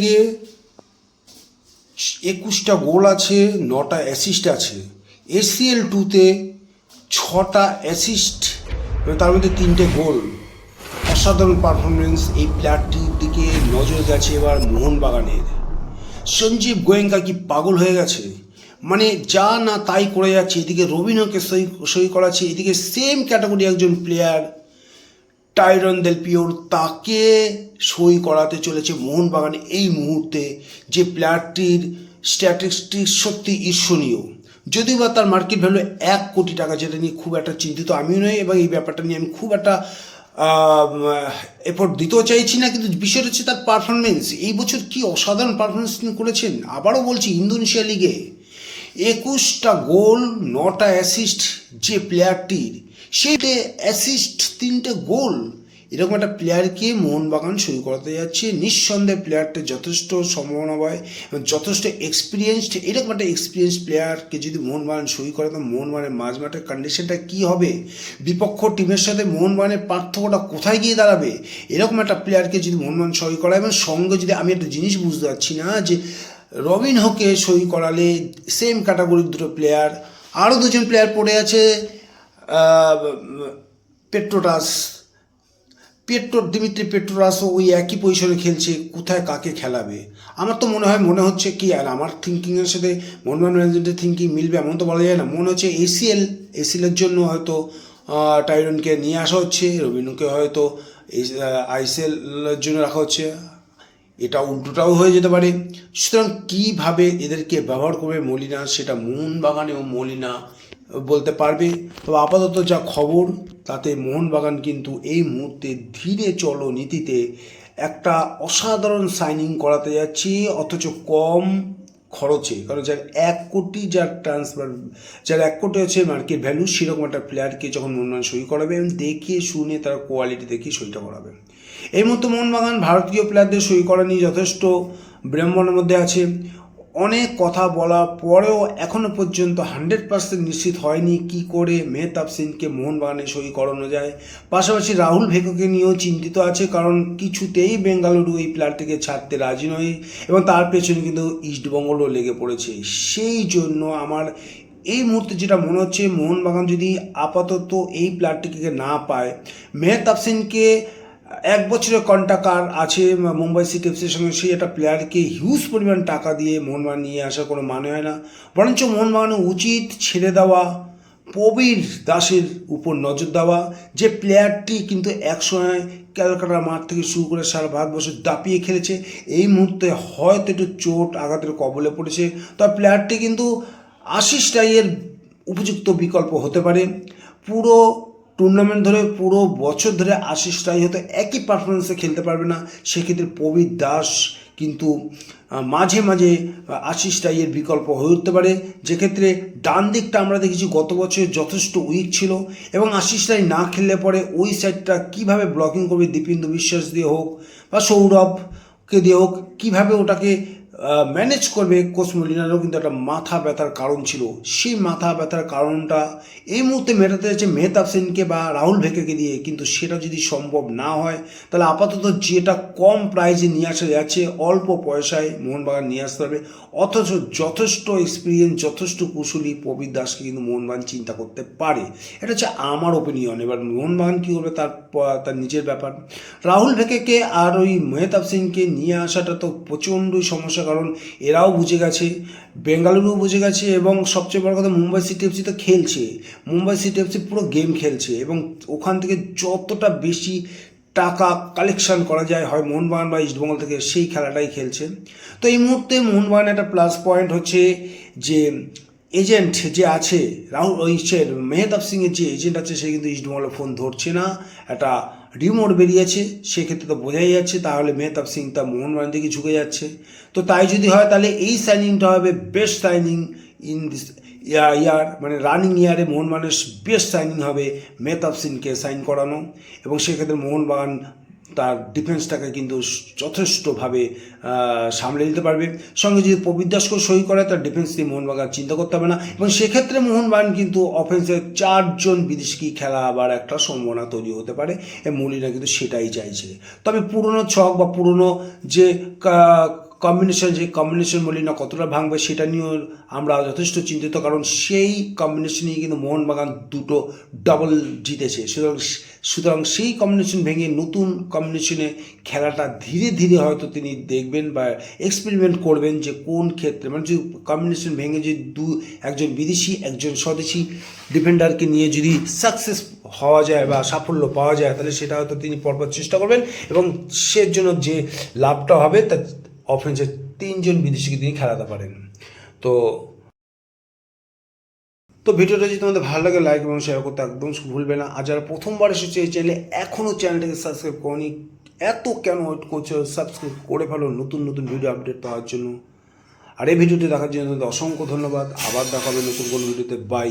গিয়ে একুশটা গোল আছে, নটা অ্যাসিস্ট আছে। এসিএল টুতে ছটা অ্যাসিস্ট তার মধ্যে তিনটে গোল। অসাধারণ পারফরমেন্স এই প্লেয়ারটির দিকে নজর গেছে এবার মোহনবাগানের। সঞ্জীব গোয়েঙ্কা কি পাগল হয়ে গেছে? মানে যা না তাই করে যাচ্ছে, এদিকে রবিনকে সই সই করাচ্ছে, এদিকে সেম ক্যাটাগরি একজন প্লেয়ার টাইরন দেল পিওর তাকে সই করাতে চলেছে মোহনবাগান এই মুহূর্তে যে প্লেয়ারটির স্ট্যাটিস্টিক্স সত্যি ঈর্ষণীয়। যদিও বা তার মার্কেট ভ্যালু এক কোটি টাকা, যেটা নিয়ে খুব একটা চিন্তিত আমিও নই এবং এই ব্যাপারটা নিয়ে আমি খুব একটা এফোর্ট দিতেও চাইছি না, কিন্তু বিষয়টা হচ্ছে তার পারফরমেন্স এই বছর কি অসাধারণ পারফরমেন্স তিনি করেছেন? আবারও বলছি, ইন্দোনেশিয়া লিগে একুশটা গোল, নটা অ্যাসিস্ট যে প্লেয়ারটির সেইতে অ্যাসিস্ট তিনটে গোল এরকম একটা প্লেয়ারকে মোহনবাগান সই করাতে যাচ্ছে। নিঃসন্দেহে প্লেয়ারটা যথেষ্ট সম্ভাবনাময় এবং যথেষ্ট এক্সপিরিয়েন্সড এরকম একটা এক্সপিরিয়েন্স প্লেয়ারকে যদি মোহনবাগান সই করে, তো মোহনবাগানের মাঝ মাঠের কন্ডিশনটা কী হবে? বিপক্ষ টিমের সাথে মোহনবাগানের পার্থক্যটা কোথায় গিয়ে দাঁড়াবে? এরকম একটা প্লেয়ারকে যদি মোহনবাগান সই করা এবং সঙ্গে যদি আমি একটা জিনিস বুঝতে পারছি না, যে রবিন হোকে সই করালে সেম ক্যাটাগরির দুটো প্লেয়ার আরও দুজন প্লেয়ার পড়ে আছে। পেট্রোটাস, পেট্রো, দিমিত্রি পেট্রোরাসও ওই একই পজিশনে খেলছে, কোথায় কাকে খেলাবে? আমার তো মনে হয়, মনে হচ্ছে কি, আর আমার থিঙ্কিংয়ের সাথে মোহনবাগান ম্যানেজমেন্টের থিঙ্কিং মিলবে এমন তো বলা যায় না। মনে হচ্ছে এসিএল এসিএলের জন্য হয়তো টাইরনকে নিয়ে আসা হচ্ছে রবিনুকে হয়তো আইসিএলের জন্য রাখা হচ্ছে। এটা উল্টোটাও হয়ে যেতে পারে। সুতরাং কীভাবে এদেরকে ব্যবহার করবে মলিনা, সেটা মোহনবাগান এবং মলিনা বলতে পারবে। তবে আপাতত যা খবর, তাতে মোহনবাগান কিন্তু এই মুহূর্তে ধীরে চলো নীতিতে একটা অসাধারণ সাইনিং করাতে যাচ্ছি, অথচ কম খরচে। কারণ যার এক কোটি যার ট্রান্সফার যার এক কোটি হচ্ছে মার্কেট ভ্যালু সেরকম একটা প্লেয়ারকে যখন মোহনবাগান সই করাবে এবং দেখে শুনে তার কোয়ালিটি দেখে সইটা করাবে। এই মুহূর্তে মোহনবাগান ভারতীয় প্লেয়ারদের সই করা নিয়ে যথেষ্ট বিড়ম্বনার মধ্যে আছে। অনেক কথা বলা পরেও এখনও পর্যন্ত হান্ড্রেড পার্সেন্ট নিশ্চিত হয়নি কি করে মেহতাব সিংকে মোহনবাগানে সই করানো যায়। পাশাপাশি রাহুল ভেকোকে নিয়েও চিন্তিত আছে কারণ কিছুতেই বেঙ্গালুরু এই প্লেয়ারটিকে ছাড়তে রাজি নয় এবং তার পেছনে কিন্তু ইস্টবেঙ্গলও লেগে পড়েছে। সেই জন্য আমার এই মুহূর্তে যেটা মনে হচ্ছে মোহনবাগান যদি আপাতত এই প্লেয়ারটিকে না পায়, মেহতাব সিংকে এক বছরের কন্টাকার আছে মুম্বাই সিটি এফসির সঙ্গে, সেই একটা প্লেয়ারকে হিউজ পরিমাণ টাকা দিয়ে মোহনবাগান নিয়ে আসার কোনো মানে হয় না। বরঞ্চ মোহনবাগানের উচিত ছেড়ে দেওয়া, প্রবীর দাসের উপর নজর দেওয়া, যে প্লেয়ারটি কিন্তু একসময় ক্যালকাটার মাঠ থেকে শুরু করে সারা ভারতবর্ষ দাপিয়ে খেলেছে। এই মুহূর্তে হয়তো একটু চোট আঘাতের কবলে পড়েছে। তবে প্লেয়ারটি কিন্তু আশিস রাইয়ের উপযুক্ত বিকল্প হতে পারে। পুরো টুর্নামেন্ট ধরে পুরো বছর ধরে আশিস রায় হয়তো একই পারফরমেন্সে খেলতে পারবে না, সেক্ষেত্রে প্রবীর দাস কিন্তু মাঝে মাঝে আশিস রাইয়ের বিকল্প হয়ে উঠতে পারে। যেক্ষেত্রে ডান দিকটা আমরা দেখেছি গত বছর যথেষ্ট উইক ছিল এবং আশিস রায় না খেললে পরে ওই সাইডটা কীভাবে ব্লকিং করবে দীপিন্দু বিশ্বাস দিয়ে হোক বা সৌরভকে দিয়ে হোক, কীভাবে ওটাকে ম্যানেজ করবে কোচ মলিনারও কিন্তু একটা মাথা ব্যথার কারণ ছিল। সেই মাথা ব্যথার কারণটা এই মুহূর্তে মেটাতে যাচ্ছে মেহতাব সেনকে বা রাহুল ভেকেকে দিয়ে। কিন্তু সেটা যদি সম্ভব না হয়, তাহলে আপাতত যেটা কম প্রাইজে নিয়ে আসা যাচ্ছে, অল্প পয়সায় মোহনবাগান নিয়ে আসতে পারবে। অথচ যথেষ্ট এক্সপিরিয়েন্স যথেষ্ট কুশলী প্রবীর দাসকে কিন্তু মোহনবাগান চিন্তা করতে পারে। এটা হচ্ছে আমার ওপিনিয়ন এবার মোহনবাগান কী করবে তার তার নিজের ব্যাপার। রাহুল ভেকেকে আর ওই মেহতাব সিংকে নিয়ে আসাটা তো প্রচণ্ডই সমস্যা কারণ এরাও বুঝে গেছে, বেঙ্গালুরুও বুঝে গেছে এবং সবচেয়ে বড় কথা মুম্বাই সিটি এফসি তো খেলছে। মুম্বাই সিটি এফসি পুরো গেম খেলছে এবং ওখান থেকে যতটা বেশি টাকা কালেকশন করা যায় হয় মোহনবাগান বা ইস্টবেঙ্গল থেকে সেই খেলাটাই খেলছে। তো এই মুহূর্তে মোহনবাগান একটা প্লাস পয়েন্ট হচ্ছে যে এজেন্ট যে আছে, রাহুল মেহতাব সিংয়ের যে এজেন্ট আছে, সে কিন্তু ইস্টবেঙ্গলের ফোন ধরছে না। একটা রিমোট বেরিয়েছে, সেক্ষেত্রে তো বোঝাই যাচ্ছে, তাহলে মেহতাব সিং তা মোহনবাগান দিকে ঝুঁকে যাচ্ছে। তো তাই যদি হয়, তাহলে এই সাইনিংটা হবে best signing in this year মানে রানিং ইয়ারে মোহনবাগানের বেস্ট সাইনিং হবে মেহতাব সিংকে সাইন করানো। এবং সেক্ষেত্রে মোহনবাগান তার ডিফেন্সটাকে কিন্তু যথেষ্টভাবে সামলে নিতে পারবে। সঙ্গে যদি প্রবীর দাসকেও সই করে, তার ডিফেন্স নিয়ে মোহনবাগান চিন্তা করতে হবে না। এবং সেক্ষেত্রে মোহনবাগান কিন্তু অফেন্সে চারজন বিদেশি খেলা আবার একটা সম্ভাবনা তৈরি হতে পারে মলিনা কিন্তু সেটাই চাইছে। তবে পুরনো ছক বা পুরনো যে কম্বিনেশন যে কম্বিনেশন মলিনা কতটা ভাঙবে সেটা নিয়েও আমরা যথেষ্ট চিন্তিত, কারণ সেই কম্বিনেশনেই কিন্তু মোহনবাগান দুটো ডাবল জিতেছে। সুতরাং সুতরাং সেই কম্বিনেশন ভেঙে নতুন কম্বিনেশনে খেলাটা ধীরে ধীরে হয়তো তিনি দেখবেন বা এক্সপেরিমেন্ট করবেন যে কোন ক্ষেত্রে। মানে যদি কম্বিনেশন ভেঙে যদি দু, একজন বিদেশি, একজন স্বদেশি ডিফেন্ডারকে নিয়ে যদি সাকসেস হওয়া যায় বা সাফল্য পাওয়া যায়, তাহলে সেটা হয়তো তিনি পরপর চেষ্টা করবেন এবং সে জন্য যে লাভটা হবে তা অফেন্সে তিনজন বিদেশিকে তিনি খেলাতে পারেন। তো তো ভিডিওটা যদি তোমাদের ভালো লাগে লাইক এবং শেয়ার করতে একদম ভুলবে না। আর যারা প্রথমবার এসেছে এই চ্যানেলে এখনও চ্যানেলটাকে সাবস্ক্রাইব করনি, এত কেন ওয়েট করছ? সাবস্ক্রাইব করে ফেলো, নতুন নতুন ভিডিও আপডেট পাওয়ার জন্য। আর এই ভিডিওটি দেখার জন্য অসংখ্য ধন্যবাদ। আবার দেখাবে নতুন কোনো ভিডিওতে বাই